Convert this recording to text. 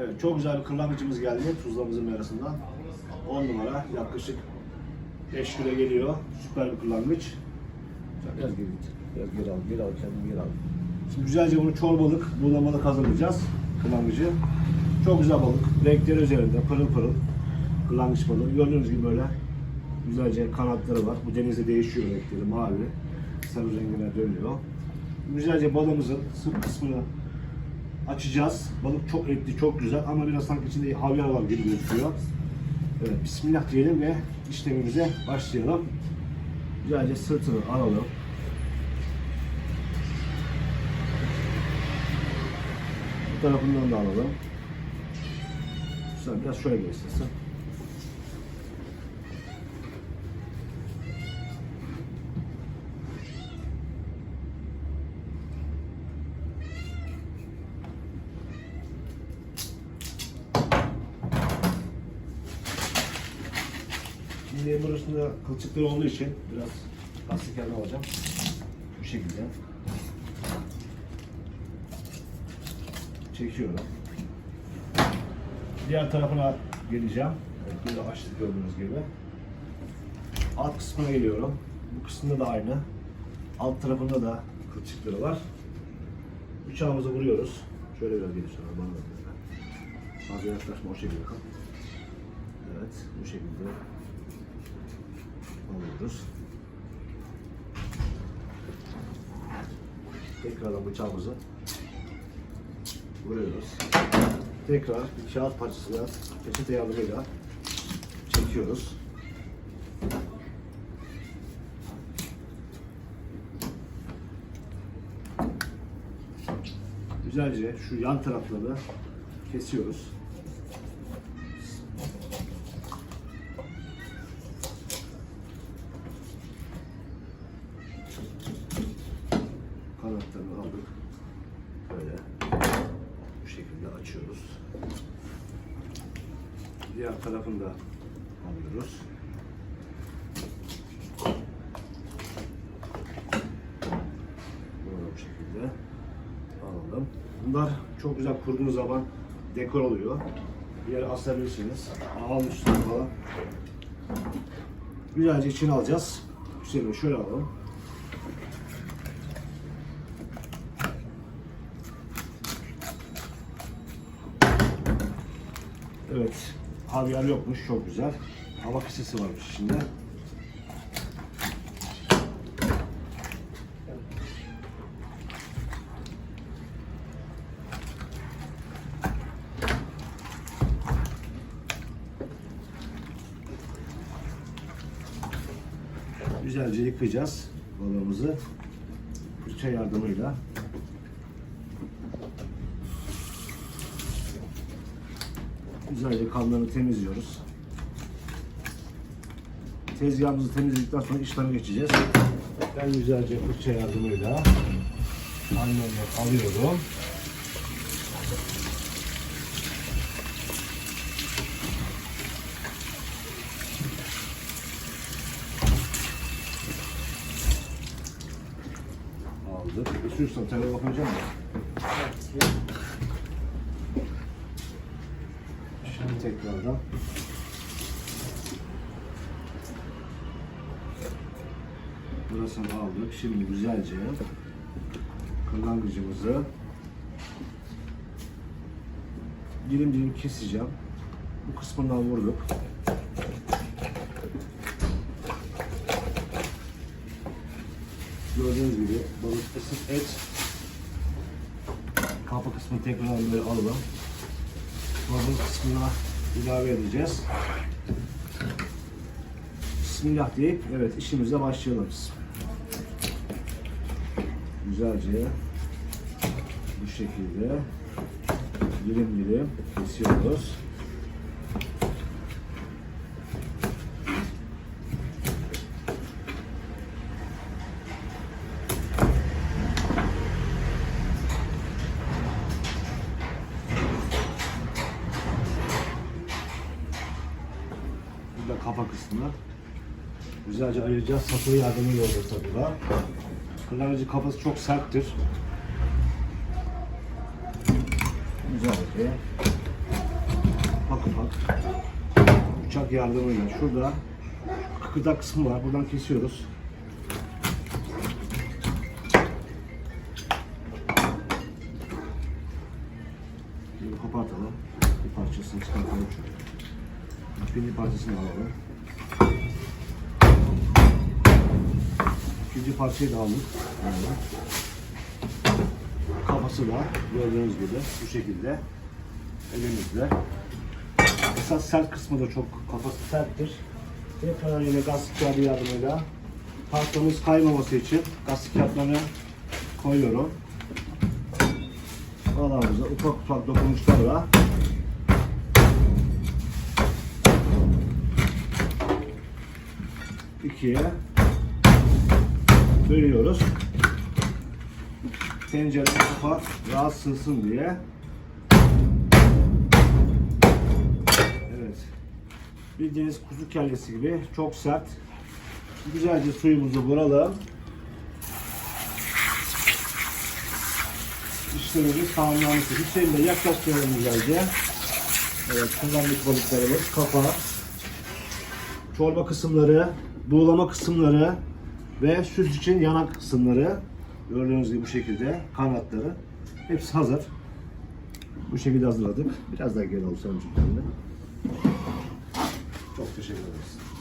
Evet çok güzel bir kırlangıcımız geldi tuzlamızın arasından. 10 numara yaklaşık 5 kilo geliyor. Süper bir kırlangıç. Biraz geri git. Biraz geri al. Geri al kendini geri al. Şimdi güzelce bunu çorbalık, buğulamalık hazırlayacağız kırlangıcı. Çok güzel balık. Renkleri üzerinde pırıl pırıl. Kırlangıç balığı. Gördüğünüz gibi böyle güzelce kanatları var. Bu denizde değişiyor renkleri. Mavi, sarı rengine dönüyor. Güzelce balığımızın sırt kısmını açacağız. Balık çok etli, çok güzel ama biraz sanki içinde havyar var gibi gözüküyor. Evet, Bismillah diyelim ve işlemimize başlayalım. Güzelce sırtını alalım. Bu tarafından da alalım. Güzel, biraz şöyle göstersin. Şimdi burasında kılçıkları olduğu için biraz lastik yerine alacağım. Bu şekilde. Çekiyorum. Diğer tarafına geleceğim. Evet, burada açtık gördüğünüz gibi. Alt kısmına geliyorum. Bu kısmında da aynı. Alt tarafında da kılçıkları var. Bıçağımızı vuruyoruz. Şöyle biraz bakın. Fazla yaklaşma o şekilde kal. Evet bu şekilde alıyoruz. Tekrardan bıçağımızı vuruyoruz. Tekrar bir kağıt parçasıyla peçete yardımıyla çekiyoruz. Güzelce şu yan tarafları kesiyoruz. Kanatlarını aldık. Böyle bu şekilde açıyoruz. Diğer tarafını da alıyoruz. Da bu şekilde alalım. Bunlar çok güzel kurduğu zaman dekor oluyor. Bir yere asabilirsiniz. Ağın üstüne falan. Güzelce içine alacağız. Üstüne şöyle alalım. Evet. Havyar yokmuş. Çok güzel. Hava kısası varmış içinde. Güzelce yıkayacağız balığımızı. Fırça yardımıyla. Güzelce kanlarını temizliyoruz. Tezgahımızı temizledikten sonra işleme geçeceğiz. Ben güzelce fırça yardımıyla kanlarını alıyorum. Aldık. Üstüne tabii bakacağım mı? Tekrardan burasını aldık. Şimdi güzelce kırlangıcımızı dilim dilim keseceğim. Bu kısmından vurduk. Gördüğünüz gibi balıkta sırf et kafa kısmını tekrar böyle alalım. Balığın kısmına ilave edeceğiz. Bismillah deyip evet işimize başlayalım. Güzelce bu şekilde dilim dilim kesiyoruz. Burada kafa kısmı. Güzelce ayıracağız. Sapı yardımıyla olur tabii bu. Kırlangıcın kafası çok serttir. Güzelce bıçak yardımıyla şurada kıkırdak kısmı var. Buradan kesiyoruz. Şimdi kopartalım. Bir parçasını çıkartalım şöyle. İkinci parçasını alalım. İkinci parçayı da aldık. Böyle. Kafası da gördüğünüz gibi bu şekilde elimizde. Esas sert kısmı da çok kafası serttir. Tekrar yine gazlık kağıdı yardımıyla tahtamız kaymaması için gazlık kağıtlarını koyuyorum. Aralarımıza ufak ufak dokunuşlarla ikiye bölüyoruz. Tencere kapak rahat sığsın diye. Evet. Bildiğiniz kuzu kellesi gibi çok sert. Güzelce suyumuzu vuralım. İşlemimiz tamamlanmıştır. Hüseyin'le yaklaştıralım güzelce. Evet, kullandık balıklarımız. Kafa, çorba kısımları, buğulama kısımları ve süs için yanak kısımları. Gördüğünüz gibi bu şekilde kanatları. Hepsi hazır. Bu şekilde hazırladık. Biraz daha geri cümlemde. Çok teşekkür ederiz.